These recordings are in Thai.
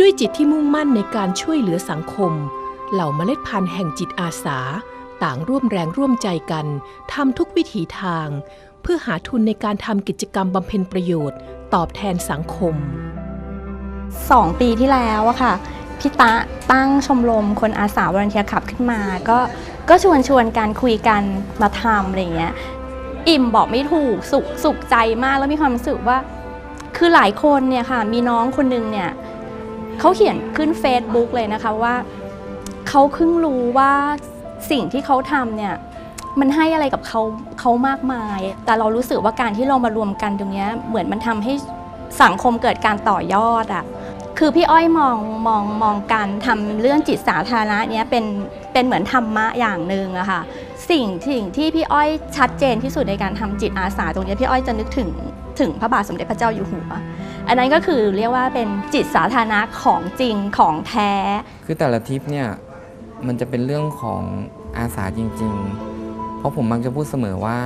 ด้วยจิตที่มุ่งมั่นในการช่วยเหลือสังคม เหล่าเมล็ดพันธุ์แห่งจิตอาสา ต่างร่วมแรงร่วมใจกันทำทุกวิถีทาง เพื่อหาทุนในการทำกิจกรรมบำเพ็ญประโยชน์ ตอบแทนสังคมสองปีที่แล้วอะค่ะพี่ตะตั้งชมรมคนอาสา v อ l u n เทียขับขึ้นมา ก็ก็ชวนชวนกันคุยกันมาทำอะไรเงี้ยอิ่มบอกไม่ถูกสุขสุขใจมากแล้วมีความรู้สึกว่า คือหลายคนเนี่ยค่ะ มีน้องคนหนึงเนี่ย เขาเขียนขึ้น Facebook เลยนะคะว่าเขาเพิ่งรู้ว่าสิ่งที่เขาทำเนี่ยมันให้อะไรกับเขาเขามากมาย แต่เรารู้สึกว่าการที่เรามารวมกันตรงเนี้ยเหมือนมันทำให้สังคมเกิดการต่อยอดอะคือพี่อ้อยมองมองมองการทำเรื่องจิตสาธารณะเนี้ยเป็นเป็นเหมือนธรรมะอย่างหนึ่งอะค่ะสิ่งสิ่งที่พี่อ้อยชัดเจนที่สุดในการทำจิตอาสาตรงเนี้ยพี่อ้อยจะนึกถึงถึงพระบาทสมเด็จพระเจ้าอยู่หัว อันนั้นก็คือเรียกว่าเป็นจิตสาธารณะของจริงของแท้ คือแต่ละทริปเนี่ยมันจะเป็นเรื่องของอาสาจริง ๆ เพราะผมมักจะพูดเสมอว่า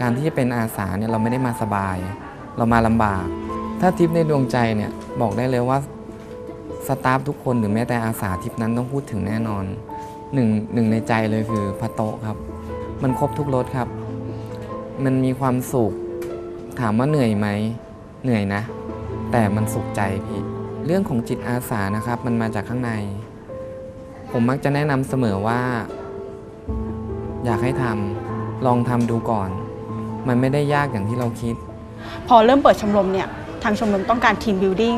การที่จะเป็นอาสาเนี่ยเราไม่ได้มาสบาย เรามาลำบาก ถ้าทริปในดวงใจเนี่ยบอกได้เลยว่าสตาฟทุกคนหรือแม้แต่อาสาทริปนั้นต้องพูดถึงแน่นอนหนึ่งหนึ่งในใจเลยคือพระโตะครับ มันครบทุกรสครับ มันมีความสุข ถามว่าเหนื่อยไหม เหนื่อยนะ แต่มันสุขใจพี่เรื่องของจิตอาสานะครับ มันมาจากข้างใน ผมมักจะแนะนำเสมอว่า อยากให้ทำลองทำดูก่อน มันไม่ได้ยากอย่างที่เราคิด พอเริ่มเปิดชมรมเนี่ย ทางชมรมต้องการทีมบิวดิ้ง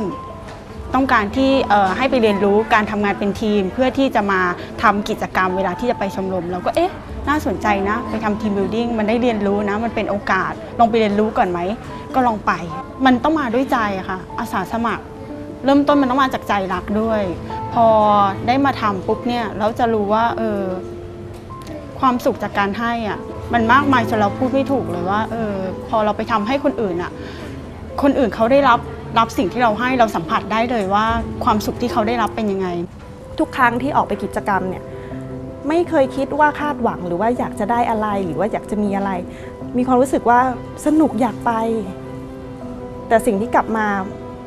ต้องการที่ให้ไปเรียนรู้การทำงานเป็นทีม เพื่อที่จะมาทำกิจกรรมเวลาที่จะไปชมรมเราก็เอ๊ะน่าสนใจนะ ไปทำทีมบิวดิ้งมันได้เรียนรู้นะ มันเป็นโอกาสลองไปเรียนรู้ก่อนไหม ก็ลองไป มันต้องมาด้วยใจค่ะ อาสาสมัคร เริ่มต้นมันต้องมาจากใจรักด้วย พอได้มาทำปุ๊บเนี่ยเราจะรู้ว่าเออความสุขจากการให้อะมันมากมายจนเราพูดไม่ถูกเลยว่าเออพอเราไปทำให้คนอื่นอะ คนอื่นเขาได้รับ รับสิ่งที่เราให้เราสัมผัสได้เลยว่าความสุขที่เขาได้รับเป็นยังไง ทุกครั้งที่ออกไปกิจกรรมเนี่ยไม่เคยคิดว่าคาดหวังหรือว่าอยากจะได้อะไรหรือว่าอยากจะมีอะไร มีความรู้สึกว่าสนุกอยากไป แต่สิ่งที่กลับมา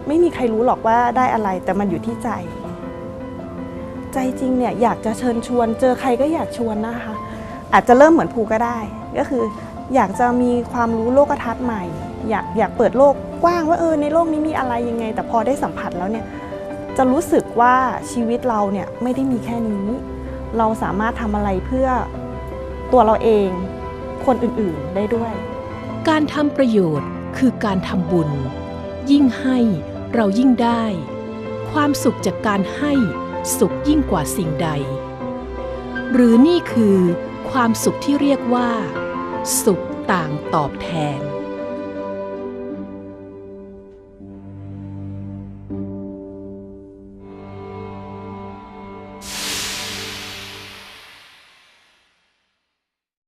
ไม่มีใครรู้หรอกว่าได้อะไร แต่มันอยู่ที่ใจ ใจจริงเนี่ยอยากจะเชิญชวน เจอใครก็อยากชวนนะคะ อาจจะเริ่มเหมือนภูก็ได้ ก็คืออยากจะมีความรู้โลกทัศน์ใหม่อยากอยากเปิดโลกกว้างว่าเออในโลกนี้มีอะไรยังไง แต่พอได้สัมผัสแล้วเนี่ยจะรู้สึกว่าชีวิตเราเนี่ยไม่ได้มีแค่นี้ เราสามารถทำอะไรเพื่อตัวเราเองคนอื่นๆได้ด้วย การทำประโยชน์คือการทำบุญ ยิ่งให้เรายิ่งได้ ความสุขจากการให้สุขยิ่งกว่าสิ่งใด หรือนี่คือความสุขที่เรียกว่า สุขต่างตอบแทน